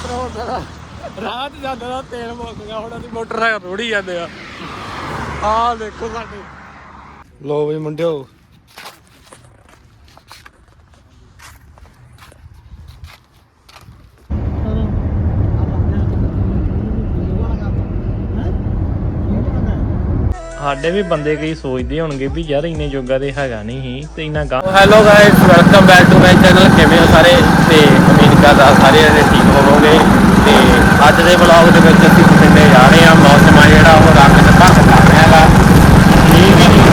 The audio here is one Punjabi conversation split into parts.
ਮਿੱਤਰੋ ਸਾਡਾ ਰਾਤ ਜਾਂਦਾ ਦਾ ਤੇਲ ਮੁੱਕ ਗਿਆ, ਹੁਣ ਅਸੀਂ ਮੋਟਰਸਾਈਕਲ ਰੋੜੀ ਜਾਂਦੇ ਆ। ਆਹ ਦੇਖੋ ਸਾਡੇ। ਲੋ ਵੀ ਮੁੰਡਿਓ ਸਾਡੇ ਵੀ ਬੰਦੇ ਕਈ ਸੋਚਦੇ ਹੋਣਗੇ ਵੀ ਯਾਰ ਇੰਨੇ ਜੋਗਾ ਤੇ ਹੈਗਾ ਨਹੀਂ ਸੀ ਤੇ ਇੰਨਾ ਗਾ hello guys welcome back to my channel ਕਿਵੇਂ ਹੋ ਸਾਰੇ? ਤੇ ਉਮੀਦ ਕਰਦਾ ਸਾਰੇ ਜਣੇ ਠੀਕ ਹੋਵੋਗੇ। ਤੇ ਅੱਜ ਦੇ ਵਲੌਗ ਦੇ ਵਿੱਚ ਅਸੀਂ ਬਠਿੰਡੇ ਜਾ ਰਹੇ ਹਾਂ। ਮੌਸਮ ਆ ਜਿਹੜਾ, ਉਹ ਰੰਗ ਚ ਭਰ ਕਰ ਰਿਹਾ ਹੈਗਾ ਮੀਂਹ ਵੀ ਨਹੀਂ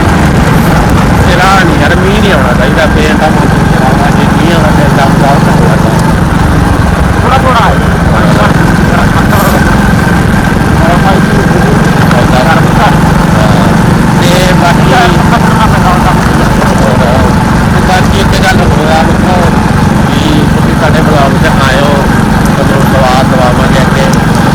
ਸਿਰਾ ਨਹੀਂ ਯਾਰ ਮੀਂਹ ਨਹੀਂ ਆਉਣਾ ਚਾਹੀਦਾ ਫੇਰ ਤਾਂ ਮੌਸਮ ਸਿਰਾ ਜੇ ਮੀਂਹ ਆਉਣਾ ਤੇ ਤਾਂ ਬਹੁਤ ਹੋਣਾ ਥੋੜਾ ਥੋੜਾ ਤੇ ਬਾਕੀ ਤੇ ਬਾਕੀ ਇੱਕ ਗੱਲ ਹੋਰ ਆ ਮਿੱਤਰੋ ਵੀ ਤੁਸੀਂ ਸਾਡੇ ਬਲੌਗ ਤੇ ਆਇਓ ਤੁਹਾਨੂੰ ਸਵਾਦ ਦਵਾਵਾਂਗੇ ਅੱਗੇ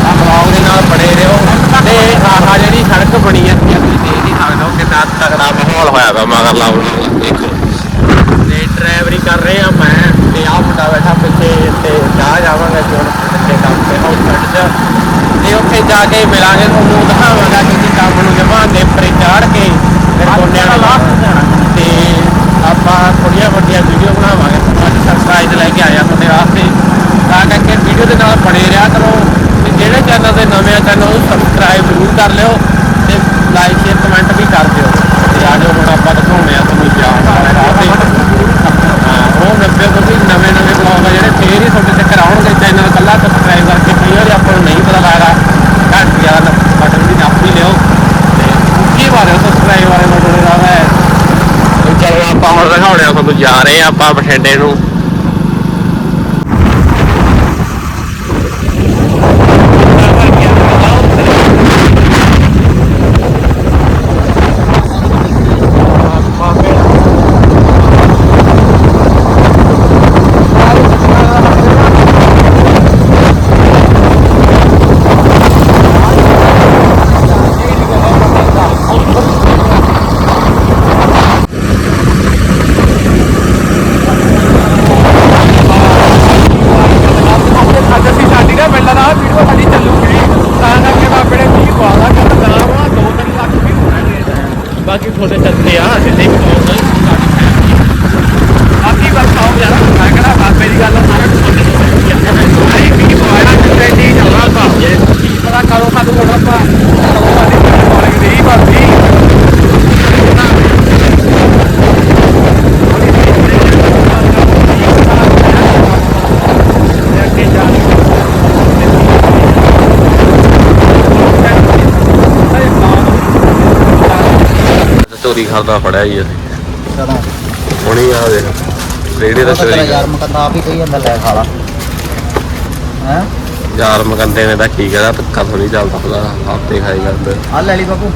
ਆ ਬਲੌਗ ਦੇ ਨਾਲ ਬਣੇ ਰਹੋ ਤੇ ਆਹ ਜਿਹੜੀ ਸੜਕ ਬਣੀ ਹੈ ਤੁਸੀਂ ਦੇਖ ਹੀ ਸਕਦੇ ਹੋ ਕਿੰਨਾ ਤਗੜਾ ਮਾਹੌਲ ਹੋਇਆ ਵਾ ਮਗਰ ਲਾਉਣ ਨਾਲ ਦੇਖੋ ਤੇ ਡਰਾਈਵਰੀ ਕਰ ਰਹੇ ਆ ਮੈਂ ਤੇ ਆਹ ਮੁੰਡਾ ਬੈਠਾ ਪਿੱਛੇ ਤੇ ਜਾ ਜਾਵਾਂਗੇ ਜੋੜ ਤੇ ਕੰਮ ਤੇ ਹਾਊਸ ਚ ਤੇ ਉੱਥੇ ਜਾ ਕੇ ਮਿਲਾਂਗੇ ਤੁਹਾਨੂੰ ਦਿਖਾਵਾਂਗਾ ਕਿ ਅਸੀਂ ਕੰਮ ਨੂੰ ਜਮਾਂ ਦੇ ਉੱਪਰ ਚਾੜ ਕੇ ਫਿਰ ਕੋਨਿਆਂ ਨੂੰ ਤੇ ਆਪਾਂ ਥੋੜੀਆਂ ਵੱਡੀਆਂ ਵੀਡੀਓ ਬਣਾਵਾਂਗੇ। ਅੱਜ ਸਰਪ੍ਰਾਈਜ਼ ਲੈ ਕੇ ਆਇਆ ਤੁਹਾਡੇ ਵਾਸਤੇ। ਤਾਂ ਕਰਕੇ ਵੀਡੀਓ ਦੇ ਨਾਲ ਬਣੇ ਰਿਹਾ ਕਰੋ ਤੇ ਜਿਹੜੇ ਚੈਨਲ ਦੇ ਨਵੇਂ ਆ ਚੈਨਲ ਨੂੰ ਸਬਸਕ੍ਰਾਈਬ ਜ਼ਰੂਰ ਕਰ ਲਿਓ ਤੇ ਲਾਈਕ ਸ਼ੇਅਰ ਕਮੈਂਟ ਵੀ ਕਰ ਦਿਓ। ਤੇ ਆ ਜਾਓ ਹੁਣ ਆਪਾਂ ਦਿਖਾਉਂਦੇ ਆ ਤੁਹਾਨੂੰ ਤੇ। ਹਾਂ ਉਹ ਨੱਬੇ ਤੁਸੀਂ ਨਵੇਂ ਨਵੇਂ ਬਲੌਗ ਆ ਜਿਹੜੇ ਫੇਰ ਹੀ ਤੁਹਾਡੇ ਤੱਕ ਆਉਣਗੇ। ਚੈਨਲ ਕੱਲਾ ਸਬਸਕ੍ਰਾਈਬ ਕਰਕੇ ਕਈ ਵਾਰੀ ਆਪਾਂ ਨੂੰ ਨਹੀਂ ਪਤਾ ਲੱਗਦਾ ਘੰਟ ਯਾਰ ਬਟਨ ਵੀ ਨੱਪ ਹੀ ਲਿਓ ਤੇ ਕੀ ਮਾਰਿਓ ਸਬਸਕ੍ਰਾਈਬ ਵਾਲੇ ਬਟਨ ਦਾ ਹੈ ਤੇ ਚਲੋ ਆਪਾਂ ਹੁਣ ਦਿਖਾਉਣੇ ਆ ਤੁਹਾਨੂੰ ਜਾ ਰਹੇ ਆ ਆਪਾਂ ਬਠਿੰਡੇ ਨੂੰ ਅੱਜ ਅਸੀਂ ਸਾਡੀ ਨਾ ਪਹਿਲਾਂ ਦਾ ਵੀਡੀਓ ਸਾਡੀ ਚੱਲੂਗੀ ਤਾਂ ਕਰਕੇ ਬਾਬੇ ਨੇ ਮੀਂਹ ਪਾਦਾ ਕਿ ਨਾਮ ਆ ਦੋ ਤਿੰਨ ਲੱਖ ਵੀ ਹੋਣਗੇ ਬਾਕੀ ਤੁਹਾਡੇ ਚੱਲਦੇ ਆ ਜਿੰਨੇ ਵੀ ਲੋਕ ਨੇ ਸਾਡੀ ਫੈਮਿਲੀ ਬਾਕੀ ਬਸ ਆਓ ਯਾਰ ਮੈਂ ਕਹਿੰਦਾ ਬਾਬੇ ਦੀ ਗੱਲ ਸਾਰਾ ਕੁਝ ਨਹੀਂ ਮੀਂਹ ਪਾਇਆ ਜਿੱਤੇ ਦੀ ਚੱਲਣਾ ਭਾਵ ਜੇ ਕੀ ਪਤਾ ਕਰੋ ਸਾਨੂੰ ਥੋੜਾ ਪਾ ਕਰੋ ਸਾਡੀ ਕਾਲਜ ਦੀ ਭਰਤੀ ਅੱਗੇ ਜਾ ਚੋਰੀ ਖਾਦਾ ਫੜਿਆ ਜੀ ਅਸੀਂ। ਕਦੋਂ ਹੁਣੀ ਆ ਦੇ ਰੇੜੇ ਦਾ ਉਹ ਚੋਰੀ ਯਾਰ ਮਕੰਦਾ ਆਪ ਹੀ ਕਹੀ ਜਾਂਦਾ ਲੈ ਖਾ ਲਾ। ਹੈ? ਯਾਰ ਮਕੰਦੇ ਨੇ ਤਾਂ ਕੀ ਕਹਦਾ ਧੱਕਾ ਥੋੜੀ ਚੱਲਦਾ ਹੁੰਦਾ ਹਫ਼ਤੇ ਖਾਈ ਜਾਂਦੇ। ਆ ਲੈ ਲਈ ਬਾਪੂ।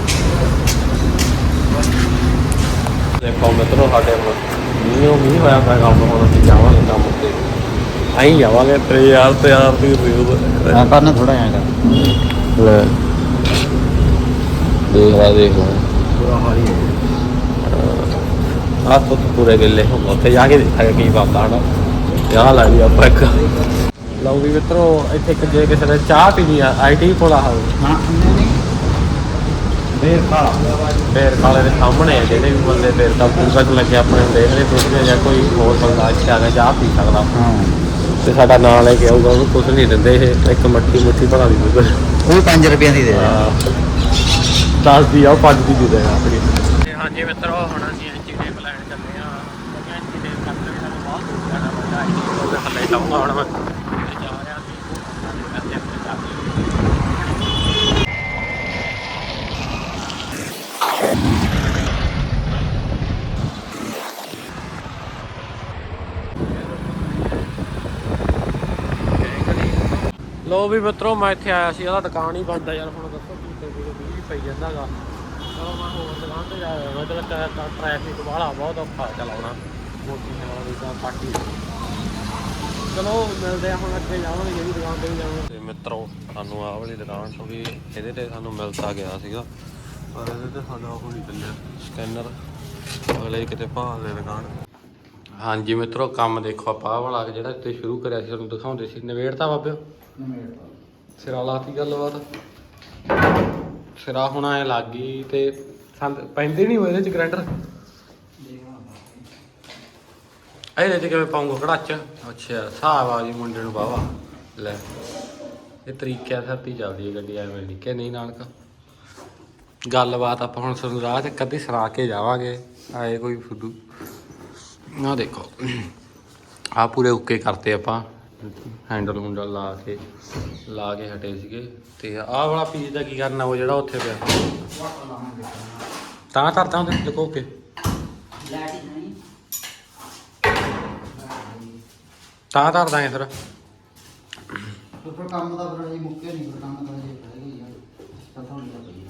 ਦੇਖੋ ਮਿੱਤਰੋ ਸਾਡੇ ਮੀਂਹ ਮੀਂਹ ਹੋਇਆ ਪਿਆ ਕੰਮ ਹੁਣ ਅਸੀਂ ਜਾਵਾਂਗੇ ਕੰਮ ਤੇ। ਆਈ ਜਾਵਾਂਗੇ ਤੇ ਯਾਰ ਤੇ ਯਾਰ ਦੀ ਰਿਵਿਊ ਹਾਂ ਕਰਨਾ ਥੋੜਾ ਜਿਹਾ ਕਰ ਲੈ। ਦੇਖ ਲਾ ਦੇਖ ਲਾ। ਹਾਲ ਹੀ ਹੈ। ਆਹ ਤੋਂ ਪੂਰੇ ਗਿੱਲੇ ਉੱਥੇ ਜਾ ਕੇ ਦੇਖਾਂਗੇ ਕੀ ਬਣਦਾ ਹਨਾ? ਯਾਰ ਲੈ ਲਈ ਆਪਾਂ ਇੱਕ। ਲਓ ਵੀ ਮਿੱਤਰੋ ਇੱਥੇ ਇੱਕ ਜੇ ਕਿਸੇ ਨੇ ਚਾਹ ਪੀਣੀ ਆ ਆਈਟੀ ਕੋਲ ਹਾਂ ਫੇਰ ਕਾਲੇ ਦੇ ਸਾਹਮਣੇ ਆ ਜਿਹੜੇ ਵੀ ਬੰਦੇ ਫੇਰ ਤਾਂ ਪੂਰਾ ਲੱਗੇ ਆਪਣੇ ਨੂੰ ਦੇਖ ਰਹੇ ਪੁੱਛਦੇ ਜਾਂ ਕੋਈ ਹੋਰ ਬੰਦਾ ਇੱਥੇ ਆ ਕੇ ਚਾਹ ਪੀ ਸਕਦਾ। ਹਾਂ। ਤੇ ਸਾਡਾ ਨਾਂ ਲੈ ਕੇ ਆਊਗਾ ਉਹਨੂੰ ਕੁਝ ਨਹੀਂ ਦਿੰਦੇ ਇਹ ਇੱਕ ਮੱਠੀ ਮੁੱਠੀ ਭਰਾ ਦੀ ਦੁੱਧ ਉਹ 5 ਰੁਪਏ ਦੀ ਦੇ ਦੇ। 10 ਦੀ ਆ ਉਹ 5 ਦੀ ਦੇ ਦੇਗਾ ਆਪਣੀ। ਤੇ ਹਾਂਜੀ ਮਿੱਤਰੋ ਹੁਣ ਅਸੀਂ ਐਂਚੀ ਟੇਪ ਲੈਣ ਚੱਲੇ ਆ ਕਿਉਂਕਿ ਐਂਚੀ ਟੇਪ ਕਰਦੇ ਵੀ ਸਾਨੂੰ ਬਹੁਤ ਦੂਰ ਜਾਣਾ ਪੈਂਦਾ। ਐਂਚੀ ਦੇ ਥੱਲੇ ਲਾਉਂਗਾ ਹੁਣ ਮੈਂ। ਤੇ ਜਾ ਰਿਹਾ ਸੀ ਕਰਦੇ ਆਪਣੇ ਚਾਬੀ ਲੋ ਵੀ ਮਿੱਤਰੋ ਮੈਂ ਇੱਥੇ ਆਇਆ ਸੀ ਉਹਦਾ ਦੁਕਾਨ ਹੀ ਬੰਦ ਆ ਯਾਰ ਹੁਣ। ਪਈ ਜਾਂਦਾਗਾ। ਚਲੋ ਮੈਂ ਹੋਰ ਦੁਕਾਨ ਤੇ ਜਾ ਰਿਹਾ। ਮੈਂ ਤਾਂ ਟ੍ਰੈਫਿਕ ਵਾਲਾ ਬਹੁਤ ਔਖਾ ਚਲਾਉਣਾ ਮੋਟੀ ਨਾਲ ਵੀ ਤਾਂ ਪਾਰਟੀ ਚਲੋ ਮਿਲਦੇ ਆ ਹੁਣ ਅੱਗੇ ਜਾਵਾਂਗੇ ਜਿਹੜੀ ਦੁਕਾਨ ਤੇ ਵੀ ਜਾਵਾਂਗੇ। ਤੇ ਮਿੱਤਰੋ ਸਾਨੂੰ ਆਹ ਵਾਲੀ ਦੁਕਾਨ ਤੋਂ ਵੀ ਇਹਦੇ ਤੇ ਸਾਨੂੰ ਮਿਲਤਾ ਗਿਆ ਸੀਗਾ। ਪਰ ਇਹਦੇ ਤੇ ਸਾਡਾ ਉਹ ਨਹੀਂ ਚੱਲਿਆ। ਸਕੈਨਰ ਅਗਲੇ ਕਿਤੇ ਭਾਲ ਦੇ ਦੁਕਾਨ। ਹਾਂਜੀ ਮਿੱਤਰੋ ਕੰਮ ਦੇਖੋ ਆਪਾਂ ਆਹ ਵਾਲਾ ਜਿਹੜਾ ਤੇ ਸ਼ੁਰੂ ਕਰਿਆ ਸੀ ਤੁਹਾਨੂੰ ਦਿਖਾਉਂਦੇ ਸੀ। ਨਵੇੜਤਾ ਬਾਬਿਓ। ਸਿਰਾ ਲਾਤੀ ਗੱਲਬਾਤ। ਸਿਰਾ ਹੁਣ ਐ, ਲੱਗ ਗਈ ਤੇ ਸੰਦ ਪੈਂਦੇ ਨਹੀਂ ਹੋਏ ਇਹਦੇ ਚ ਗ੍ਰੈਂਡਰ? ਇਹਦੇ ਚ ਕਿਵੇਂ ਪਾਉਂਗਾ ਕੜਾਚ? ਅੱਛਾ, ਹਿਸਾਬ ਆ ਜੀ ਮੁੰਡੇ ਨੂੰ ਵਾਹਵਾ। ਲੈ, ਇਹ ਤਰੀਕਿਆਂ ਸਰਤੀ ਚੱਲਦੀ ਹੈ ਗੱਡੀ, ਐਵੇਂ ਨਹੀਂ ਕਿ ਨਹੀਂ ਨਾਨਕ। ਗੱਲਬਾਤ ਆਪਾਂ ਹੁਣ ਤੁਹਾਨੂੰ ਰਾਹ ਤੇ ਕਦੀ ਸੁਣਾ ਕੇ ਜਾਵਾਂਗੇ, ਆਏ ਕੋਈ ਫੁੱਦੂ। ਨਾ ਦੇਖੋ ਆ ਪੂਰੇ ਓਕੇ ਕਰਤੇ ਆਪਾਂ। ਹੈਂਡਲ ਹੁੰਡਲ ਲਾ ਕੇ ਲਾ ਕੇ ਹਟੇ ਸੀਗੇ। ਤੇ ਆਹ ਵਾਲਾ ਪੀਸ ਦਾ ਕੀ ਕਰਨਾ ਉਹ ਜਿਹੜਾ ਉੱਥੇ ਪਿਆ? ਤਾਂ ਕਰਦਾ ਉਹਦੇ ਲੁਕੋ ਕੇ ਤਾਂ ਧਰਦਾ ਦਾਂਗੇ ਫਿਰ ਉੱਪਰ ਕੰਮ ਦਾ ਫਿਰ ਜੀ ਮੁੱਕੇ ਨਹੀਂ ਕੰਮ ਦਾ ਜੇ ਹੈਗੀ ਯਾਰ ਪਤਾ ਨਹੀਂ ਦਾ ਪਈ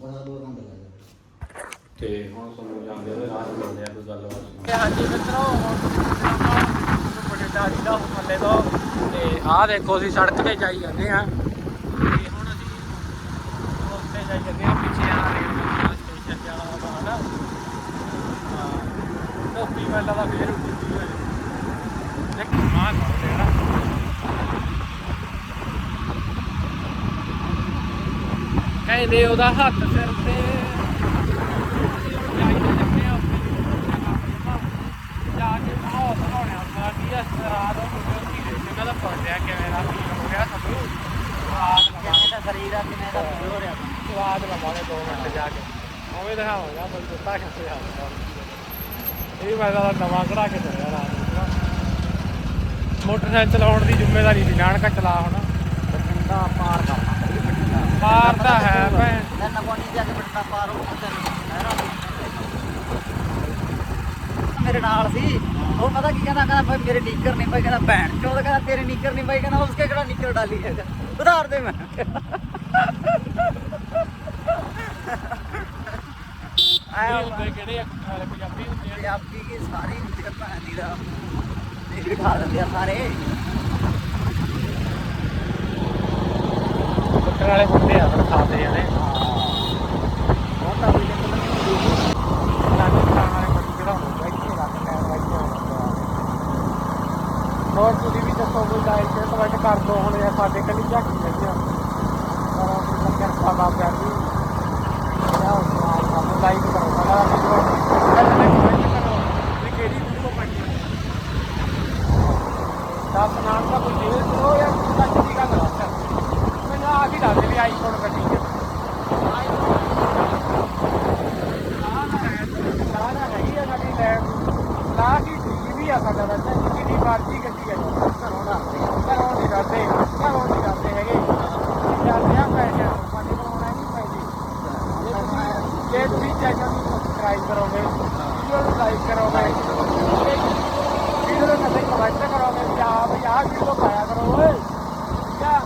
ਬੜਾ ਦੋ ਕੰਮ ਲੱਗਾ ਤੇ ਹੁਣ ਤੁਹਾਨੂੰ ਜਾਂਦੇ ਉਹਦੇ ਰਾਹ ਚ ਮਿਲਦੇ ਆ ਕੋਈ ਗੱਲਬਾਤ ਹਾਂਜੀ ਮਿੱਤਰੋ ਬੜੇ ਦਾੜੀ ਦਾ ਥੱਲੇ ਤੋਂ ਤੇ ਆਹ ਦੇਖੋ, ਅਸੀਂ ਸੜਕ ਤੇ ਜਾਈ ਜਾਂਦੇ ਆ ਤੇ ਹੁਣ ਅਸੀਂ ਉੱਤੇ ਜਾਈ ਜਾਂਦੇ ਆ ਪਿੱਛੇ ਆ ਰੇਲਵੇ ਸਟੇਸ਼ਨ ਤੇ ਆਲਾ ਹਨਾ ਹਾਂ ਟੋਪੀ ਵਾਲਾ ਦਾ ਫੇਰ ਉੱਡੀ ਹੋਈ ਦੇਖ ਮਾਂ ਕਰਦੇ ਆ ਕਹਿੰਦੇ ਉਹਦਾ ਹੱਥ ਸਿਰ ਤੇ ਜਾਈ ਜਾਂਦੇ ਆ ਜਾ ਕੇ ਮਾਹੌਲ ਬਣਾਉਣਾ ਹੁੰਦਾ ਕਿ ਇਸ ਰਾਤ ਨੂੰ ਕੋਈ ਜਿੰਨਾ ਦਾ ਪੜਿਆ ਕਿਵੇਂ ਦਾ ਫੀਲ ਹੋ ਰਿਹਾ ਸਾਨੂੰ ਰਾਤ ਕਿੰਨੇ ਦਾ ਸਰੀਰ ਆ ਕਿੰਨੇ ਦਾ ਹੋ ਰਿਹਾ। ਸਵਾਦ ਲਵਾਂਗੇ 2 ਮਿੰਟ ਜਾ ਕੇ। ਉਵੇਂ ਦਿਖਾਵਾਂਗਾ ਬਈ ਦਿੱਤਾ ਕਿੱਥੇ ਆ ਇਹ ਵੀ ਮੈਂ ਤਾਂ ਨਵਾਂ ਕਢਾ ਕੇ ਚੱਲਿਆ ਰਾਤ ਨੂੰ ਨਾ। ਮੋਟਰਸਾਈਕਲ ਚਲਾਉਣ ਦੀ ਜ਼ਿੰਮੇਵਾਰੀ ਵੀ ਨਾਨਕਾ ਚਲਾ ਹੁਣ। ਬਠਿੰਡਾ ਪਾਰ ਕਰਨਾ। ਪਾਰ ਤਾਂ ਹੈ ਭੈਣ। ਨੰਨਾ ਕੋਣੀ ਜਾ ਕੇ ਬਠਿੰਡਾ ਪਾਰ ਹੋ ਕੇ ਮੇਰੇ ਨਾਲ ਸੀ। ਉਹ ਪਤਾ ਕੀ ਕਹਿੰਦਾ? ਕਹਿੰਦਾ ਭਾਈ ਮੇਰੇ ਨੀਕਰ ਨਹੀਂ ਭਾਈ ਕਹਿੰਦਾ ਭੈਣ ਚੋਦ ਕਹਿੰਦਾ ਤੇਰੇ ਨੀਕਰ ਨਹੀਂ ਭਾਈ ਕਹਿੰਦਾ ਉਸਕੇ ਕਿਹੜਾ ਨੀਕਰ ਡਾਲੀ ਹੈਗਾ ਉਧਾਰ ਦੇ ਮੈਂ। ਆਇਆ ਹੁੰਦੇ ਕਿਹੜੇ ਅੱਖਾਂ ਵਾਲੇ ਪੰਜਾਬੀ ਹੁੰਦੇ ਆ। ਪੰਜਾਬੀ ਕੀ ਸਾਰੀ ਨੀਕਰ ਭੈਣ ਦੀ ਦਾ ਇਹ ਬਿਠਾ ਦਿੰਦੇ ਆ ਸਾਰੇ। ਕੁੱਟਣ ਵਾਲੇ ਹੁੰਦੇ ਆ ਫਿਰ ਖਾਦੇ ਜਾਣੇ ਬਹੁਤ ਤਾਂ ਵੀ ਕਹਿੰਦਾ ਸਾਡੇ ਖਾਣ ਵਾਲੇ ਕੋਈ ਕਿਹੜਾ ਹੁੰਦਾ ਇੱਥੇ ਰੱਖ ਲੈ ਇੱਥੇ ਹੁੰਦਾ ਹੋਰ ਤੁਸੀਂ ਵੀ ਦੱਸੋ ਕੋਈ ਲਾਈਕ ਤੇ ਕਮੈਂਟ ਕਰ ਦਿਓ ਹੁਣ ਇਹ ਸਾਡੇ ਕੰਨੀ ਝਾਕੀ ਜਾਂਦੀ ਆ। ਪਰ ਉਹ ਲੰਗਰ ਖਾਣਾ ਪਿਆ ਜੀ ਸਾਨੂੰ ਲਾਈਕ ਕਰੋ ਸਾਡਾ ਵੀਡੀਓ ਕਮੈਂਟ ਕਰੋ। ਵੀ ਕਿਹੜੀ ਵੀਡੀਓ ਪਾਣੀ ਦਾ ਨਾਮ ਦਾ ਕੋਈ ਜੇਲ ਕਰੋ ਜਾਂ ਸੱਚ ਦੀ ਗੱਲ ਦੱਸ ਮੈਨੂੰ ਆ ਕੀ ਦੱਸ ਵੀ ਆਈਫੋਨ ਗੱਡੀ ਚ ਸਾਰਾ ਹੈਗੀ ਆ ਸਾਡੀ ਲੈਬ ਲਾ ਕੀ ਟੀਵੀ ਆ ਸਾਡਾ ਦਾ ਕਿੰਨੀ ਮਰਜ਼ੀ ਗੱਡੀ ਆ ਘਰੋਂ ਦਾ ਘਰੋਂ ਨਹੀਂ ਕਰਦੇ ਘਰੋਂ ਨਹੀਂ ਕਰਦੇ ਹੈਗੇ ਜਾਂਦੇ ਆ ਪੈਸੇ ਸਾਡੇ ਕੋਲ ਆਉਣਾ ਨਹੀਂ ਪੈਸੇ ਜੇ ਤੁਸੀਂ ਜੇ ਤੁਸੀਂ ਚੈਨਲ ਨੂੰ ਸਬਸਕ੍ਰਾਈਬ ਕਰੋਗੇ ਵੀਡੀਓ ਨੂੰ ਲਾਈਕ ਕਰੋਗੇ ਵੀਡੀਓ ਨੂੰ ਕਦੇ ਕਮੈਂਟ ਕਰੋਗੇ ਕਿ ਆ ਬਈ ਆਹ ਵੀਡੀਓ ਪਾਇਆ ਕਰੋ ਓਏ ਕਿਆ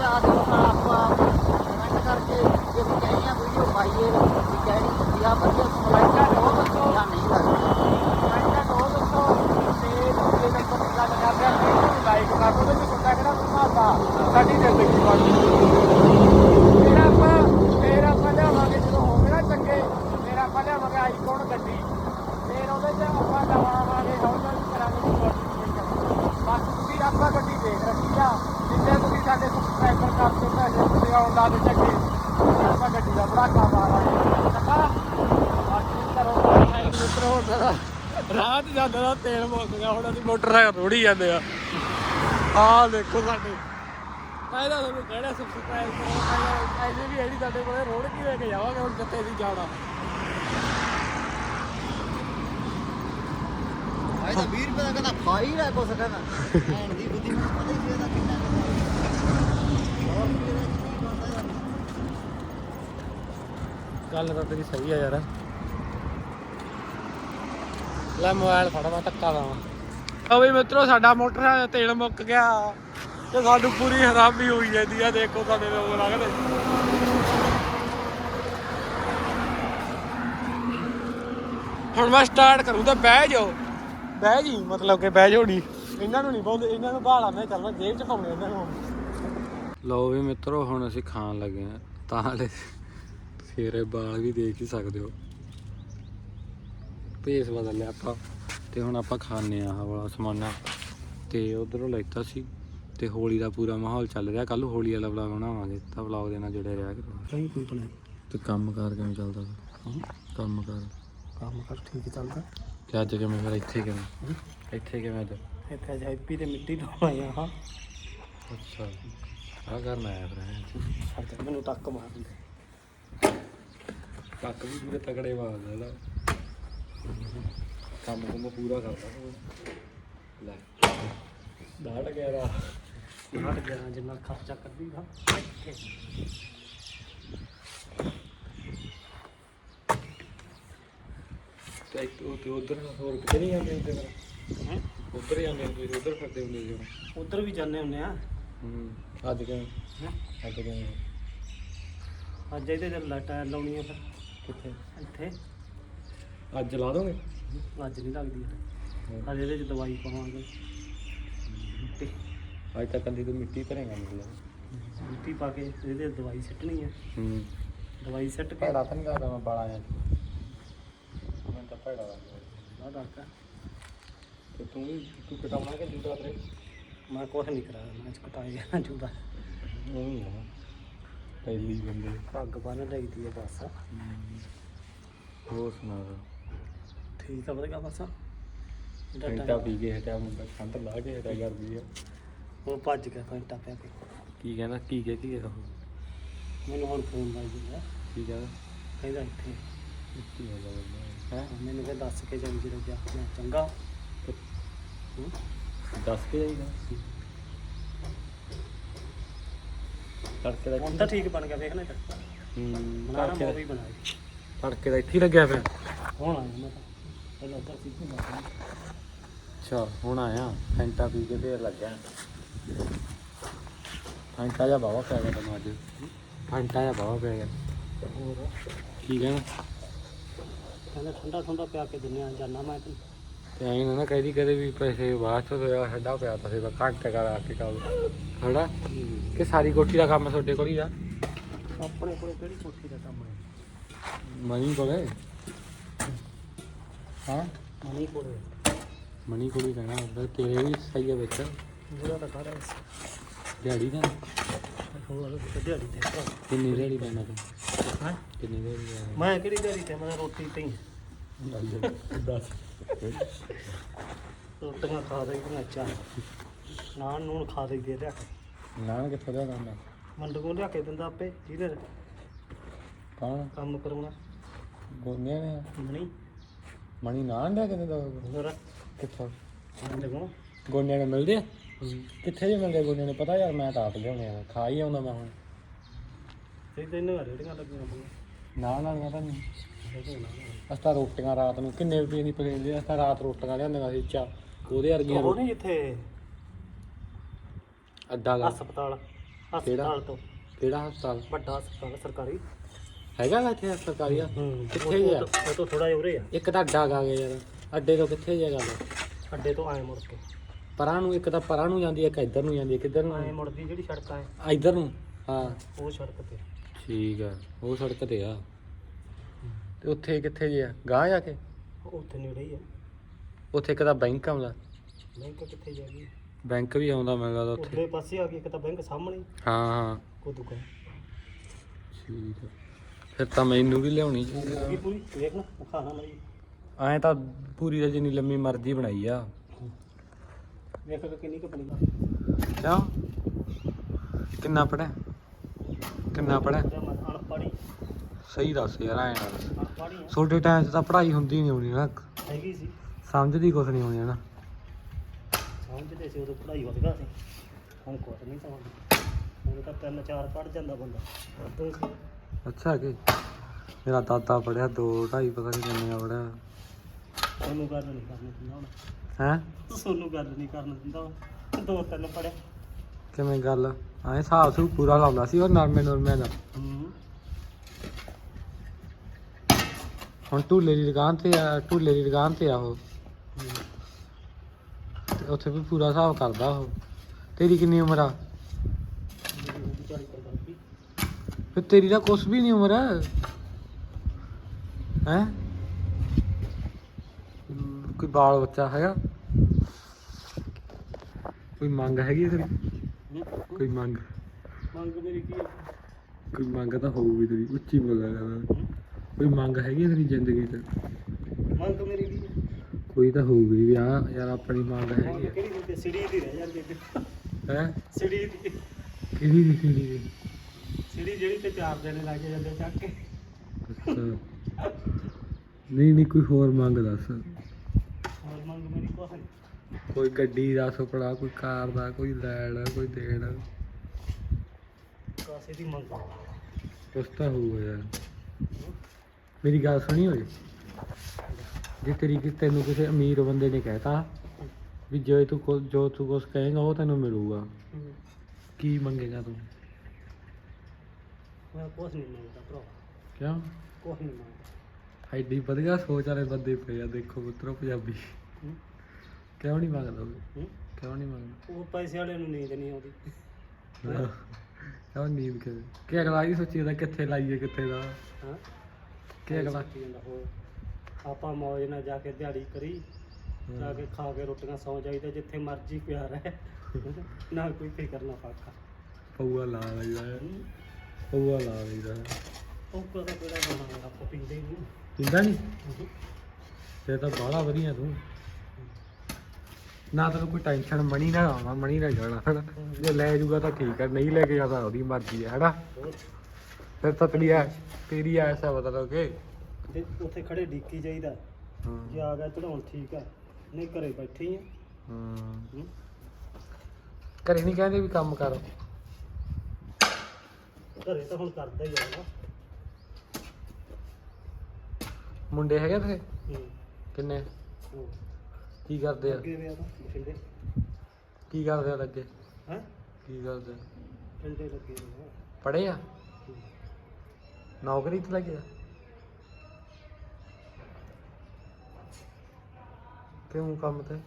ਯਾਦ ਆਪਾਂ ਕਮੈਂਟ ਕਰਕੇ ਜੇ ਕਹੀਆਂ ਵੀਡੀਓ ਪਾਈਏ ਕਿ ਕਿਹੜੀ ਵਧੀਆ ਵਧੀਆ ਕਮੈਂਟਾਂ ਦੋ ਦੱਸੋ ਜਾਂ ਨਹੀਂ ਲੱਗਦੀ ਕਮੈਂਟਾਂ ਦੋ ਦੱਸੋ ਤੇ ਦੂਜੇ ਨੰਬਰ ਤੇ ਗੱਲ ਕਰਦੇ ਆ ਵੀਡੀਓ ਨੂੰ ਲਾਈਕ ਕਰ ਦਿਓ ਤੇ ਤੁਹਾਡਾ ਕਿਹੜਾ ਸੁਭਾਅ ਸਾਡੀ ਜ਼ਿੰਦਗੀ ਬਣ ਫਿਰ ਆਪਾਂ ਫਿਰ ਆਪਾਂ ਲਿਆਵਾਂਗੇ ਜਦੋਂ ਹੋਵੇ ਨਾ ਚੰਗੇ ਫਿਰ ਆਪਾਂ ਲਿਆਵਾਂਗੇ ਆਈਫੋਨ ਗੱਡੀ ਫਿਰ ਉਹਦੇ 'ਚ ਆਪਾਂ ਲਵਾਵਾਂਗੇ ਹੌਲੀ ਹੌਲੀ ਕਰਾਂਗੇ ਮੋਡੀਫਿਕੇਸ਼ਨ ਬਸ ਤੁਸੀਂ ਆਪਾਂ ਗੱਡੀ ਦੇਖ ਰੱਖੀ ਆ ਜਿੱਥੇ ਤੁਸੀਂ ਸਾਡੇ ਸਬਸਕ੍ਰਾਈਬਰ ਕਰਦੇ ਪੈਸੇ ਤੁਸੀਂ ਆਉਣ ਲਾ ਦੇ ਚੰਗੇ ਫਿਰ ਆਪਾਂ ਗੱਡੀ ਦਾ ਭੜਾਕਾ ਮਾਰਾਂਗੇ ਚੰਗਾ ਬਾਕੀ ਕਰੋ ਸਾਈਡ ਮਿੱਤਰ ਹੁਣ ਰਾਤ ਜਾਂਦਾ ਦਾ ਤੇਲ ਮੁੱਕ ਗਿਆ ਹੁਣ ਅਸੀਂ ਰੋੜੀ ਜਾਂਦੇ ਆ। ਆਹ ਦੇਖੋ ਸਾਡੇ। ਪਹਿਲਾਂ ਤੁਹਾਨੂੰ ਕਿਹੜਾ ਸਬਸਕ੍ਰਾਈਬ ਕਰੋ। ਪਹਿਲਾਂ ਐਸੇ ਵੀ ਐਡੀ ਸਾਡੇ ਕੋਲੇ ਰੋੜ ਕੀ ਲੈ ਕੇ ਜਾਵਾਂਗੇ ਹੁਣ ਜਿੱਥੇ ਅਸੀਂ ਜਾਣਾ। ਆਏ ਤਾਂ 20 ਰੁਪਏ ਦਾ ਕਹਿੰਦਾ ਖਾ ਹੀ ਰਿਹਾ ਕੁਛ ਕਹਿੰਦਾ। ਭੈਣ ਦੀ ਬੁੱਧੀ ਮੈਨੂੰ ਪਤਾ ਹੀ ਸੀ ਇਹਦਾ ਕਿੰਨਾ ਹੋਰ ਰੁਪਏ ਦਾ ਕੀ ਬਣਦਾ ਯਾਰ ਗੱਲ ਤਾਂ ਤੇਰੀ ਸਹੀ ਆ ਯਾਰ। ਲੈ ਮੋਬਾਈਲ ਫੜ ਮੈਂ ਧੱਕਾ ਲਾਵਾਂ। ਉਹ ਵੀ ਮਿੱਤਰੋ, ਸਾਡਾ ਮੋਟਰ ਦਾ ਤੇਲ ਮੁੱਕ ਗਿਆ ਤੇ ਸਾਨੂੰ ਪੂਰੀ ਹਰਾਮੀ ਹੋਈ ਜਾਂਦੀ ਆ। ਦੇਖੋ ਸਾਡੇ ਲੋਕ ਲੱਗਦੇ ਹੁਣ ਮੈਂ ਸਟਾਰਟ ਕਰੂੰ ਤਾਂ ਬਹਿ ਜਾਓ। ਬਹਿ ਜੀ, ਮਤਲਬ ਕਿ ਬਹਿ ਜਾਓ ਇਹਨਾਂ ਨੂੰ ਨਹੀਂ ਪਾਉਂਦੇ ਇਹਨਾਂ ਨੂੰ ਭਾਲਾ ਮੈਂ ਚੱਲ ਜੇਬ ਚ ਪਾਉਣੇ ਇਹਨਾਂ ਨੂੰ। ਲਓ ਵੀ ਮਿੱਤਰੋ, ਹੁਣ ਅਸੀਂ ਖਾਣ ਲੱਗੇ ਆ। ਤਾਂ ਹਲੇ ਤੇਰੇ ਵਾਲ ਵੀ ਦੇਖ ਹੀ ਸਕਦੇ ਹੋ। ਭੇਸ ਬਦਲ ਲਿਆ ਆਪਾਂ। ਤੇ ਹੁਣ ਆਪਾਂ ਖਾਣੇ ਆ ਆਹ ਵਾਲਾ ਸਮਾਨਾ। ਤੇ ਉਧਰੋਂ ਲੈਤਾ ਸੀ ਤੇ ਹੋਲੀ ਦਾ ਪੂਰਾ ਮਾਹੌਲ ਚੱਲ ਰਿਹਾ। ਕੱਲ ਹੋਲੀ ਵਾਲਾ ਵਲੌਗ ਬਣਾਵਾਂਗੇ ਤਾਂ ਵਲੌਗ ਦੇ ਨਾਲ ਜੁੜੇ ਰਿਹਾ ਕਰੋ। ਨਹੀਂ ਕੋਈ ਬਣਾ ਤੇ ਕੰਮ ਕਾਰ ਕਿਵੇਂ ਚੱਲਦਾ? ਕੰਮ ਕਾਰ। ਕੰਮ ਕਰ ਠੀਕ ਚੱਲਦਾ। ਤੇ ਅੱਜ ਕਿਵੇਂ ਫਿਰ ਇੱਥੇ ਕਿਵੇਂ? ਇੱਥੇ ਕਿਵੇਂ ਅੱਜ? ਇੱਥੇ ਅੱਜ ਹੈਪੀ ਤੇ ਮਿੱਟੀ ਢੋਣਾ ਆ ਹਾਂ। ਅੱਛਾ। ਆ ਕਰਨਾ ਆਇਆ ਫਿਰ ਹੈਂ। ਮੈਨੂੰ ਟੱਕ ਮਾਰ ਦਿੰਦੇ। ਕੱਕ ਵੀ ਪੂਰੇ ਤਕੜੇ ਮਾਰਦਾ ਇਹਦਾ। ਕੰਮ ਕੰਮ ਪੂਰਾ ਕਰਦਾ। ਲੈ। ਦਾੜ ਗਿਆ ਹਟ ਗਿਆ ਜਿੰਨਾ ਖਰਚਾ ਕਰਦੀ ਹਾਂ ਤੇ ਇੱਕ ਉਹ ਤੇ ਉਧਰ ਹੋਰ ਕਿਤੇ ਨਹੀਂ ਜਾਂਦੇ ਹੁੰਦੇ ਫਿਰ? ਉਧਰ ਜਾਂਦੇ ਹੁੰਦੇ ਉਧਰ ਫਿਰਦੇ ਹੁੰਦੇ ਸੀ। ਉਧਰ ਵੀ ਜਾਂਦੇ ਹੁੰਦੇ ਆ। ਹੂੰ ਅੱਜ ਕਿਵੇਂ? ਹੈਂ? ਅੱਜ ਕਿਵੇਂ? ਅੱਜ ਇਹਦੇ ਤੇ ਲਾਈਟਾਂ ਲਾਉਣੀਆਂ ਫਿਰ। ਕਿੱਥੇ? ਇੱਥੇ। ਅੱਜ ਲਾ ਦੋਗੇ? ਅੱਜ ਨਹੀਂ ਲੱਗਦੀ। ਅੱਜ ਇਹਦੇ ਚ ਦਵਾਈ ਪਾਵਾਂਗੇ। ਅੱਜ ਤੱਕ ਕੰਦੀ ਤੂੰ ਮਿੱਟੀ ਭਰੇਗਾ ਮਤਲਬ ਮਿੱਟੀ ਪਾ ਕੇ ਇਹਦੇ ਦਵਾਈ ਸਿੱਟਣੀ ਹੈ ਹੂੰ। ਦਵਾਈ ਸਿੱਟ ਕੇ ਭੈੜਾ ਤਾਂ ਨਹੀਂ ਕਰਦਾ ਮੈਂ ਬਾਲਾ ਆ ਮੈਂ ਤਾਂ ਭੈੜਾ ਨਾ ਡਾਕਟਰ ਤੇ। ਤੂੰ ਵੀ ਤੂੰ ਕਟਾਉਣਾ ਕਿ ਜੂਦਾ ਤੇਰੇ? ਮੈਂ ਕੁਛ ਨਹੀਂ ਕਰਾਇਆ। ਮੈਂ ਚ ਕਟਾਇਆ ਜੂਦਾ ਉਹ ਹੀ ਆ। ਪਹਿਲੀ ਬੰਦੇ। ਪੱਗ ਬੰਨ ਲਈਦੀ ਹੈ ਬਸ। ਹੋਰ ਸੁਣਾ। ਠੀਕ ਆ ਵਧੀਆ ਬਸ। ਘੰਟਾ ਪੀ ਕੇ ਹਟਿਆ ਮੁੰਡਾ ਕੰਧ ਲਾ ਕੇ ਹਟਿਆ ਕਰਦੀ ਆ। ਉਹ ਭੱਜ ਗਿਆ ਘੰਟਾ ਪਿਆ ਕੇ। ਕੀ ਕਹਿੰਦਾ ਕੀ ਕਹਿ ਕੀ ਕਹਿੰਦਾ? ਮੈਨੂੰ ਹੁਣ ਫੋਨ ਲਾਈ ਜਾਂਦਾ ਕੀ ਕਹਿੰਦਾ? ਕਹਿੰਦਾ ਇੱਥੇ। ਕੀ ਹੋ। ਗਿਆ ਹੈ ਮੈਨੂੰ ਫਿਰ ਦੱਸ ਕੇ ਜਾਈ ਜਦੋਂ ਗਿਆ। ਮੈਂ ਚੰਗਾ। ਹੂੰ? ਦੱਸ ਕੇ ਜਾਈਦਾ ਤੜਕੇ ਦਾ ਹੁਣ ਤਾਂ ਠੀਕ ਬਣ ਗਿਆ ਵੇਖ ਇੱਧਰ। ਹੂੰ ਬਣਾ ਨਾ ਤੜਕੇ ਮੂਵੀ ਦਾ ਬਣਾਈ ਤੜਕੇ ਦਾ ਇੱਥੇ ਹੀ ਲੱਗਿਆ ਫਿਰ। ਹੁਣ ਆਇਆ ਮੈਂ ਤਾਂ। ਪਹਿਲਾਂ ਉੱਧਰ ਸੀ ਘੁੰਮਾ ਅੱਛਾ ਹੁਣ ਆਇਆ। ਫੈਂਟਾ ਪੀ ਕੇ ਫੇਰ ਲੱਗਿਆ। ਫੈਂਟਾ ਜਾਂ ਬਾਵਾ ਪੈ ਗਿਆ ਤੈਨੂੰ ਅੱਜ। ਫੈਂਟਾ ਜਾਂ ਬਾਵਾ ਪੈ ਗਿਆ। ਹੋਰ? ਕੀ ਕਹਿਣਾ? ਕਹਿੰਦਾ ਠੰਡਾ ਠੰਡਾ ਪਿਆ ਕੇ ਦਿੰਨੇ ਆ ਜਾਨਾ ਮੈਂ ਤੈਨੂੰ। ਤੇ ਐਂ ਨਾ ਕਹਦੀ ਕਦੇ ਵੀ ਪੈਸੇ ਬਾਅਦ ਚ ਹੋਇਆ ਹੱਡਾ ਪਿਆ ਤਾਂ ਸੀ ਬਸ ਘੰਟੇ ਕਰ ਆ ਕੇ ਕੰਮ ਹੜਾ ਕਿ ਸਾਰੀ ਕੋਠੀ ਦਾ ਕੰਮ ਤੁਹਾਡੇ ਕੋਲ ਹੀ ਆ? ਆਪਣੇ ਕੋਲੇ ਕਿਹੜੀ ਕੋਠੀ ਦਾ ਕੰਮ ਹੈ ਮਣੀ ਕੋਲੇ? ਹਾਂ? ਮਨੀ ਕੋਲੇ ਮਣੀ ਕੋਲ ਹੀ ਕਹਿਣਾ ਹੁੰਦਾ ਤੇਰੇ ਵੀ ਸਹੀ ਆ ਵਿੱਚ। ਜਿਹੜਾ ਤਾਂ ਸਾਰਾ ਦਿਹਾੜੀ ਦਾ? ਹੋਰ ਦਿਹਾੜੀ ਤੇ ਕਿੰਨੀ ਦਿਹਾੜੀ ਪੈਣਾ ਤੂੰ? ਹਾਂ? ਕਿੰਨੀ ਦਿਹਾੜੀ ਮੈਂ ਕਿਹੜੀ ਦਿਹਾੜੀ ਤੇ? ਮੈਂ ਰੋਟੀ ਤੇ ਹੀ ਦੱਸ ਰੋਟੀਆਂ ਖਾ ਦੇ ਕਿ ਚਾਹ ਨਾਨ ਨੂਨ ਖਾ ਦੇ ਦੇ ਲਿਆ ਕੇ। ਨਾ ਕਿੱਥੋਂ ਦਾ ਕੰਮ ਆ ਮੰਡ ਕੋ ਲਿਆ ਕੇ ਦਿੰਦਾ ਆਪੇ ਜਿਹਦੇ ਕੌਣ? ਕੰਮ ਕਰਾਉਣਾ। ਗੋਨਿਆਂ ਨੇ? ਮਣੀ ਮਣੀ ਨਾ ਲੈ ਕੇ ਦਿੰਦਾ ਹੋਰ ਕਿੱਥੋਂ? ਕੋ ਗੋਨਿਆਂ ਨੇ ਮਿਲਦੇ ਆ? ਕਿੱਥੇ ਜੇ ਮਿਲਦੇ ਗੋਨਿਆਂ ਨੇ? ਪਤਾ ਯਾਰ ਮੈਂ ਤਾਂ ਆਪ ਲਿਆਉਣੇ ਆ। ਖਾ ਹੀ ਆਉਂਦਾ ਮੈਂ ਹੁਣ। ਤੇ ਤੈਨੂੰ ਰੇੜੀਆਂ ਲੱਗੀਆਂ ਪਈਆਂ ਨਾ ਨਾਲੀਆਂ ਤਾਂ ਨਹੀਂ। ਇਹਦੇ ਨਾਲ। ਅਸੀਂ ਤਾਂ ਰੋਟੀਆਂ ਰਾਤ ਨੂੰ ਕਿੰਨੇ ਰੁਪਏ ਦੀ ਪਲੇਟ ਦੇ ਅਸੀਂ ਤਾਂ ਰਾਤ ਰੋਟੀਆਂ ਲਿਆਉਂਦੀਆਂ ਸੀ ਚਾ ਉਹਦੇ ਵਰਗੀਆਂ ਉਹ ਨਹੀਂ ਜਿੱਥੇ? ਅੱਡਾ ਲਾ ਹਸਪਤਾਲ। ਹਸਪਤਾਲ ਤੋਂ। ਕਿਹੜਾ ਹਸਪਤਾਲ? ਵੱਡਾ ਹਸਪਤਾਲ ਸਰਕਾਰੀ। ਹੈਗਾ ਵਾ ਇੱਥੇ ਸਰਕਾਰੀ ਆ ਹੂੰ ਕਿੱਥੇ ਜੀ ਆ? ਉਹ ਤੋਂ ਥੋੜਾ ਜਿਹਾ ਉਰੇ ਆ। ਇੱਕ ਤਾਂ ਅੱਡਾ ਗਾ ਗਿਆ ਯਾਰ। ਅੱਡੇ ਤੋਂ ਕਿੱਥੇ ਜੇ ਗੱਲ ਅੱਡੇ ਤੋਂ ਆਏ ਮੁੜ ਕੇ। ਪਰਾਂ ਨੂੰ ਇੱਕ ਤਾਂ ਪਰਾਂ ਨੂੰ ਜਾਂਦੀ ਹੈ ਇੱਕ ਇੱਧਰ ਨੂੰ ਜਾਂਦੀ ਹੈ ਕਿੱਧਰ ਆਏ ਨੂੰ ਮੁੜਦੀ ਜਿਹੜੀ ਸੜਕ ਆਏ। ਆ, ਇੱਧਰ ਨੂੰ? ਹਾਂ। ਉਹ ਸੜਕ ਤੇ। ਠੀਕ ਆ ਉਹ ਸੜਕ ਤੇ ਆ। ਤੇ ਉੱਥੇ ਕਿੱਥੇ ਜੇ ਆ ਗਾਂ ਜਾ ਕੇ? ਉਹ ਉੱਥੇ ਨੇੜੇ ਹੀ ਆ। ਉੱਥੇ ਇੱਕ ਤਾਂ ਬੈਂਕ ਆਉਂਦਾ ਬੈਂਕ ਕਿੱਥੇ ਜਾ ਗਈ ਬੈਂਕ ਵੀ ਆਉਂਦਾ ਮੈਂ ਲੱਗਦਾ ਉੱਥੇ। ਉਧਰੇ ਪਾਸੇ ਆ ਗਈ ਇੱਕ ਤਾਂ ਬੈਂਕ ਸਾਹਮਣੇ। ਹਾਂ ਹਾਂ। ਕੋ ਦੁਕਾਨ। ਠੀਕ ਆ। ਫਿਰ ਤਾਂ ਮੈਨੂੰ ਵੀ ਲਿਆਉਣੀ ਇਹ ਪੂਰੀ ਦੇਖ ਨਾ ਖਾਣਾ ਮਰੀ ਐਂ ਤਾਂ ਪੂਰੀ ਦਾ ਜਿੰਨੀ ਲੰਮੀ ਮਰਜ਼ੀ ਬਣਾਈ ਆ। ਵੇਖ ਕੇ ਕਿੰਨੀ ਕੁ ਬਣੀ। ਕਿਉਂ? ਕਿੰਨਾ ਪੜਿਆ ਕਿੰਨਾ ਪੜਿਆ ਅਨਪੜੀ ਸਹੀ ਦੱਸ ਯਾਰ ਐਂ ਨਾ ਅਨਪੜੀ ਛੋਟੇ ਟਾਈਮ 'ਚ ਤਾਂ ਪੜ੍ਹਾਈ ਹੁੰਦੀ ਨਹੀਂ ਹੋਣੀ ਨਾ। ਹੈਗੀ ਸੀ। ਸਮਝਦੀ ਕੁਛ ਨਹੀਂ ਹੋਣੀ ਨਾ। ਸਮਝਦੇ ਸੀ ਉਦੋਂ ਪੜ੍ਹਾਈ ਵਧਗਾ ਸੀ। ਹੁਣ ਕੁਝ ਨਹੀਂ ਸਮਝਦੇ। ਹੁਣ ਤਾਂ ਤਿੰਨ ਚਾਰ ਪੜ੍ਹ ਜਾਂਦਾ ਬੰਦਾ। ਅੱਛਾ ਕਿ ਮੇਰਾ ਦਾਦਾ ਪੜਿਆ ਦੋ ਢਾਈ ਪਤਾ ਨਹੀਂ ਕਿੰਨੇ ਪੜਿਆ। ਉਹਨੂੰ ਗੱਲ ਨਹੀਂ ਕਰਨ ਦਿੰਦਾ ਹੁਣ। ਹੈ? ਸੋਨੂੰ ਗੱਲ ਨਹੀਂ ਕਰਨ ਦਿੰਦਾ ਹੁਣ। ਦੋ ਤਿੰਨ ਪੜਿਆ ਕਿਵੇਂ ਗੱਲ? ਐਂ ਹਿਸਾਬ ਸੂ ਪੂਰਾ ਲਾਉਂਦਾ ਸੀ ਉਹ ਨਰਮੇ ਨਰਮੇ ਦਾ। ਹੂੰ। ਹੁਣ ਢੂਲੇ ਦੀ ਦੁਕਾਨ ਤੇ ਆ ਢੂਲੇ ਦੀ ਦੁਕਾਨ ਤੇ ਆ ਉਹ। ਤੇ ਉੱਥੇ ਵੀ ਪੂਰਾ ਹਿਸਾਬ ਕਰਦਾ ਉਹ। ਤੇਰੀ ਕਿੰਨੀ ਉਮਰ ਆ ਵਿਚਾਰੀ ਕਰ ਵੀ ਫਿਰ ਤੇਰੀ ਤਾਂ ਕੁਛ ਵੀ ਨਹੀਂ ਉਮਰ। ਹੈ? ਹੈ ਕੋਈ ਬਾਲ ਬੱਚਾ ਹੈਗਾ? ਕੋਈ ਮੰਗ ਹੈਗੀ ਹੈ ਤੇਰੀ? ਕੋਈ ਮੰਗ? ਮੰਗ ਮੇਰੀ ਕੀ ਹੈ ਕੋਈ ਮੰਗ ਤਾਂ ਹੋਊਗੀ ਤੇਰੀ ਉੱਚੀ ਬੋਲਿਆ ਕਰ ਕੋਈ ਮੰਗ ਹੈਗੀ ਹੈ ਤੇਰੀ ਜ਼ਿੰਦਗੀ 'ਚ? ਮੰਗ ਮੇਰੀ ਕੀ ਹੈ ਕੋਈ ਤਾਂ ਹੋਊਗੀ ਵੀ ਆ ਯਾਰ ਆਪਣੀ ਮੰਗ ਹੈਗੀ ਕਿਹੜੀ ਹੁੰਦੀ ਸਿੜੀ ਦੀ ਰਹਿ ਜਾਂਦੀ। ਹੈ? ਹੈ ਸਿੜੀ ਦੀ। ਕਿਹਦੀ ਦੀ ਕਿਹਦੀ ਦੀ? ਸਿੜੀ ਜਿਹੜੀ ਤੇ ਚਾਰ ਦਿਨ ਲੱਗ ਜਾਂਦੇ ਚੱਕ ਕੇ। ਅੱਛਾ। ਨਹੀਂ ਨਹੀਂ ਕੋਈ ਹੋਰ ਮੰਗ ਦੱਸ। ਹੋਰ ਮੰਗ ਮੇਰੀ ਨਹੀਂ ਕੋਈ ਗੱਡੀ ਦਾ ਸੁਪਨਾ ਕੋਈ ਕਾਰ ਦਾ ਕੋਈ ਲੈਣ ਕੋਈ ਦੇਣ? ਕਾਸੇ ਦੀ ਮੰਗ। ਕੁਛ ਤਾਂ ਹੋਊਗਾ ਯਾਰ। ਮੇਰੀ ਗੱਲ ਸੁਣੀ ਹੋਏ ਜੇ ਤੇਰੀ ਕਿ ਤੈਨੂੰ ਕਿਸੇ ਅਮੀਰ ਬੰਦੇ ਨੇ ਕਹਿਤਾ ਵੀ ਜੋ ਤੂੰ ਜੋ ਤੂੰ ਕੁਛ ਕਹੇਗਾ ਉਹ ਤੈਨੂੰ ਮਿਲੂਗਾ। ਕੀ ਮੰਗੇਗਾ ਤੂੰ? ਮੈਂ ਕੁਛ ਨਹੀਂ ਮੰਗਦਾ ਭਰਾ। ਕਿਉਂ? ਕੁਛ ਨਹੀਂ ਮੰਗਦਾ। ਐਡੀ ਵਧੀਆ ਸੋਚ ਵਾਲੇ ਬੰਦੇ ਪਏ ਆ ਦੇਖੋ ਮਿੱਤਰੋ ਪੰਜਾਬੀ। ਹੂੰ? ਕਿਉਂ ਨਹੀਂ ਮੰਗਦਾ ਉਹ? ਹੂੰ? ਕਿਉਂ ਨਹੀਂ ਮੰਗਦਾ? ਉਹ ਪੈਸੇ ਵਾਲੇ ਨੂੰ ਨੀਂਦ ਨਹੀਂ ਆਉਂਦੀ। ਕਿਉਂ ਨੀਂਦ ਕਿ ਕਿ ਅਗਲਾ ਇਹ ਸੋਚੀ ਜਾਂਦਾ ਕਿੱਥੇ ਲਾਈਏ ਕਿੱਥੇ ਦਾ ਹਾਂ। ਕਿ ਅਗਲਾ ਸੋਚੀ ਜਾਂਦਾ ਹੋਰ। ਆਪਾਂ ਮੌਜ ਨਾਲ ਜਾ ਕੇ ਦਿਹਾੜੀ ਕਰੀ ਜਾ ਕੇ ਖਾ ਕੇ ਰੋਟੀਆਂ ਸੌ ਜਾਈਦਾ ਜਿੱਥੇ ਮਰਜ਼ੀ ਪਿਆ ਰਹੇ ਨਾ ਕੋਈ ਫਿਕਰ ਨਾ ਫਾਕਾ। ਪਊਆ ਲਾ ਲਈਦਾ ਹੈ। ਪਊਆ ਲਾ ਲਈਦਾ ਹੈ। ਉਹ ਕਦਾ ਕਿਹੜਾ ਬਣਾ ਆਪਾਂ ਪੀਂਦੇ ਹੀ ਨਹੀਂ। ਪੀਂਦਾ ਨਹੀਂ? ਤੇ ਤਾਂ ਬਾਹਲਾ ਵਧੀਆ ਤੂੰ। ਨਾ ਤੈਨੂੰ ਕੋਈ ਟੈਨਸ਼ਨ ਮਣੀ ਨਾ ਆਉਣਾ ਮਣੀ ਨਾ ਜਾਣਾ ਹਨਾ? ਜੇ ਲੈ ਜੂਗਾ ਤਾਂ ਠੀਕ ਹੈ ਨਹੀਂ ਲੈ ਕੇ ਜਾਂਦਾ ਉਹਦੀ ਮਰਜ਼ੀ ਹੈ ਹਨਾ? ਫਿਰ ਤਾਂ ਤੇਰੀ ਐ ਤੇਰੀ ਐਸਾ ਬਦਲ ਕੇ ਤੇ ਉੱਥੇ ਖੜੇ ਡੀਕੀ ਜਾਈਦਾ। ਜੇ ਆ ਗਿਆ ਚੜਾਉਣ ਠੀਕ ਆ। ਨਹੀਂ ਘਰੇ ਬੈਠੇ ਹੀ ਆ। ਹੂੰ। ਹੂੰ। ਘਰੇ ਨਹੀਂ ਕਹਿੰਦੇ ਵੀ ਕੰਮ ਕਰ। ਘਰੇ ਤਾਂ ਹੁਣ ਕਰਦਾ ਹੀ ਆ ਨਾ। ਮੁੰਡੇ ਹੈਗੇ ਤੇ ਹੂੰ। ਕਿੰਨੇ? ਹੂੰ। ਕੀ ਕਰਦੇ ਆ? ਅੱਗੇ ਵੇ ਆ ਤਾਂ ਬਠਿੰਡੇ। ਕੀ ਕਰਦੇ ਆ ਲੱਗੇ? ਹੈ? ਕੀ ਕਰਦੇ? ਪਿੰਡੇ ਲੱਗੇ ਵੇ ਆ। ਨੌਕਰੀ ਤੇ ਲੱਗੇ ਆ? ਕਿਉਂ ਕੰਮ ਤੇ?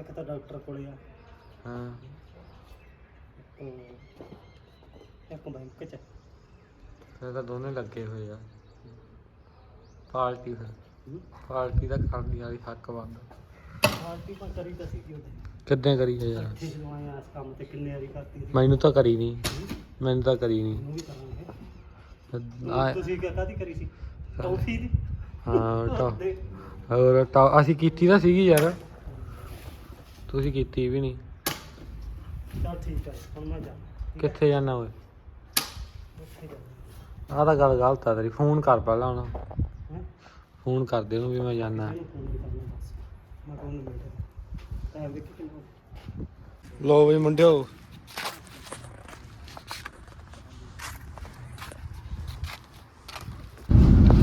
ਇੱਕ ਤਾਂ ਡਾਕਟਰ ਕੋਲੇ ਆ। ਹਾਂ। ਉਹ ਇੱਕ ਬੈਂਕ ਚ। ਫਿਰ ਤਾਂ ਦੋਨੇ ਲੱਗੇ ਹੋਏ ਆ। ਪਾਰਟੀ ਫਿਰ। ਪਾਰਟੀ ਦਾ ਕਰਨੀ ਵਾਲੀ ਹੱਕ ਬੰਦ। ਪਾਰਟੀ ਤਾਂ ਕਰੀ ਤਾਂ ਸੀਗੀ ਉਹਦੇ ਕਿੱਦਾਂ ਕਰੀ ਹੈ ਯਾਰ? ਆ ਇਸ ਕੰਮ ਤੇ ਕਿੰਨੇ ਵਾਰੀ ਕਰਤੀ ਸੀ। ਮੈਨੂੰ ਤਾਂ ਕਰੀ ਨਹੀਂ ਮੈਨੂੰ ਤਾਂ ਕਰੀ ਨਹੀਂ ਉਹਨੂੰ ਵੀ ਕਰਾਂਗੇ। ਆ- ਤੁਸੀਂ ਕਿਆ ਕਾਦੀ ਕਰੀ ਸੀ? ਟੌਫੀ ਦੀ? ਹਾਂ ਤਾਂ ਦੇ। ਹੋਰ ਤਾਂ ਅਸੀਂ ਕੀਤੀ ਤਾਂ ਸੀਗੀ ਯਾਰ। ਤੁਸੀਂ ਕੀਤੀ ਵੀ ਨਹੀਂ ਚੱਲ ਠੀਕ ਹੈ ਹੁਣ ਮੈਂ ਜਾ। ਕਿੱਥੇ ਜਾਣਾ ਓਏ? ਆਹ ਤਾਂ ਗੱਲ ਗਲਤ ਆ ਤੇਰੀ ਫੋਨ ਕਰ ਪਹਿਲਾਂ ਹੁਣ। ਹੈਂ? ਫੋਨ ਕਰ ਦੇ ਉਹਨੂੰ ਵੀ ਮੈਂ ਜਾਣਾ ਇਹਨੂੰ ਫੋਨ ਬਸ। ਮੈਂ ਤੁਹਾਨੂੰ ਮਿਲਦਾ ਟਾਈਮ ਦੇਖੀ ਕਿੰਨਾ ਲੋ ਬਈ ਮੁੰਡਿਓ।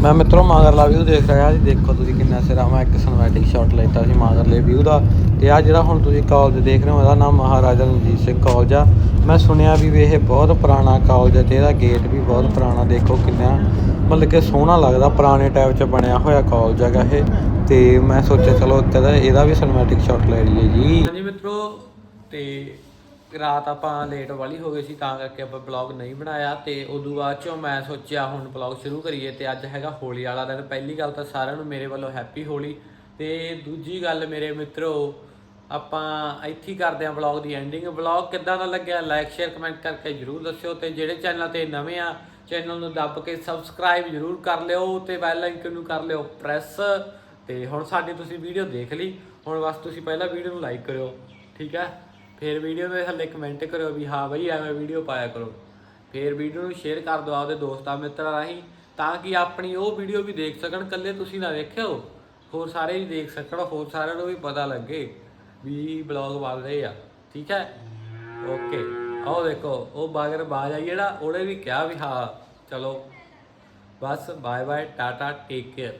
ਮੈਂ ਮਿੱਤਰੋ ਮਾਗਰਲਾ ਵਿਊ ਦੇਖ ਰਿਹਾ ਜੀ, ਦੇਖੋ ਤੁਸੀਂ ਕਿੰਨਾ ਸਿਰਾ ਮੈਂ ਇੱਕ ਸਿਨੇਮੈਟਿਕ ਸ਼ਾਟ ਲੈਤਾ ਸੀ ਮਾਗਰਲੇ ਵਿਊ ਦਾ। ਤੇ ਆ ਜਿਹੜਾ ਹੁਣ ਤੁਸੀਂ ਕਾਲਜ ਦੇਖ ਰਹੇ ਹੋ, ਇਹਦਾ ਨਾਮ ਮਹਾਰਾਜਾ ਰਣਜੀਤ ਸਿੰਘ ਕਾਲਜ ਆ। ਮੈਂ ਸੁਣਿਆ ਵੀ ਇਹ ਬਹੁਤ ਪੁਰਾਣਾ ਕਾਲਜ ਹੈ ਤੇ ਇਹਦਾ ਗੇਟ ਵੀ ਬਹੁਤ ਪੁਰਾਣਾ, ਦੇਖੋ ਕਿੰਨਾ ਮਤਲਬ ਕਿ ਸੋਹਣਾ ਲੱਗਦਾ, ਪੁਰਾਣੇ ਟਾਈਪ 'ਚ ਬਣਿਆ ਹੋਇਆ ਕਾਲਜ ਹੈਗਾ ਇਹ। ਤੇ ਮੈਂ ਸੋਚਿਆ, ਚਲੋ ਇੱਥੇ ਇਹਦਾ ਵੀ ਸਿਨੇਮੈਟਿਕ ਸ਼ਾਟ ਲੈ ਲਈਏ ਜੀ। ਹਾਂਜੀ ਮਿੱਤਰੋ, ਤੇ ਰਾਤ ਆਪਾਂ ਲੇਟ ਵਾਲੀ ਹੋ ਗਈ ਸੀ, ਤਾਂ ਕਰਕੇ ਆਪਾਂ ਬਲੌਗ ਨਹੀਂ ਬਣਾਇਆ ਤੇ ਉਦੋਂ ਬਾਅਦ ਚੋਂ ਮੈਂ ਸੋਚਿਆ ਹੁਣ ਬਲੌਗ ਸ਼ੁਰੂ ਕਰੀਏ ਤੇ ਅੱਜ ਹੈਗਾ ਹੋਲੀ ਵਾਲਾ ਦਿਨ। ਪਹਿਲੀ ਗੱਲ ਤਾਂ ਸਾਰਿਆਂ ਨੂੰ ਮੇਰੇ ਵੱਲੋਂ ਹੈਪੀ ਹੋਲੀ। ਤੇ ਦੂਜੀ ਗੱਲ ਮੇਰੇ ਮਿੱਤਰੋ, ਆਪਾਂ ਇੱਥੇ ਕਰਦੇ ਆਂ ਬਲੌਗ ਦੀ ਐਂਡਿੰਗ ਬਲੌਗ ਕਿੱਦਾਂ ਦਾ ਲੱਗਿਆ? ਲਾਈਕ ਸ਼ੇਅਰ ਕਮੈਂਟ ਕਰਕੇ ਜਰੂਰ ਦੱਸਿਓ ਤੇ ਜਿਹੜੇ ਚੈਨਲ ਤੇ ਨਵੇਂ ਆ ਚੈਨਲ ਨੂੰ ਦੱਬ ਕੇ ਸਬਸਕ੍ਰਾਈਬ ਜਰੂਰ ਕਰ ਲਿਓ ਤੇ ਬੈਲ ਆਈਕਨ ਨੂੰ ਕਰ ਲਿਓ ਪ੍ਰੈਸ ਤੇ ਹੁਣ ਸਾਡੀ ਤੁਸੀਂ ਵੀਡੀਓ ਦੇਖ ਲਈ। ਹੁਣ ਬਸ ਤੁਸੀਂ ਪਹਿਲਾਂ ਵੀਡੀਓ ਨੂੰ ਲਾਈਕ ਕਰਿਓ, ਠੀਕ ਹੈ? ਫਿਰ ਵੀਡੀਓ ਦੇ ਥੱਲੇ ਕਮੈਂਟ ਕਰਿਓ ਵੀ ਹਾਂ ਬਈ ਐਵੇਂ ਵੀਡੀਓ ਪਾਇਆ ਕਰੋ। ਫਿਰ ਵੀਡੀਓ ਨੂੰ ਸ਼ੇਅਰ ਕਰ ਦਿਓ ਆਪਦੇ ਦੋਸਤਾਂ ਮਿੱਤਰਾਂ ਰਾਹੀਂ ਤਾਂ ਕਿ ਆਪਣੀ ਉਹ ਵੀਡੀਓ ਵੀ ਦੇਖ ਸਕਣ ਕੱਲੇ ਤੁਸੀਂ ਨਾ ਦੇਖਿਓ ਹੋਰ ਸਾਰੇ ਵੀ ਦੇਖ ਸਕਣ, ਹੋਰ ਸਾਰਿਆਂ ਨੂੰ ਵੀ ਪਤਾ ਲੱਗੇ ਵੀ ਬਲੌਗ ਬਣ ਰਹੇ ਆ। ਠੀਕ ਹੈ? ਓਕੇ ਆਓ ਦੇਖੋ, ਉਹ ਬਾਗਰ ਬਾਜ ਆਈ ਜਿਹੜਾ, ਉਹਨੇ ਵੀ ਕਿਹਾ ਵੀ ਹਾਂ, ਚਲੋ। ਬਸ bye bye tata take care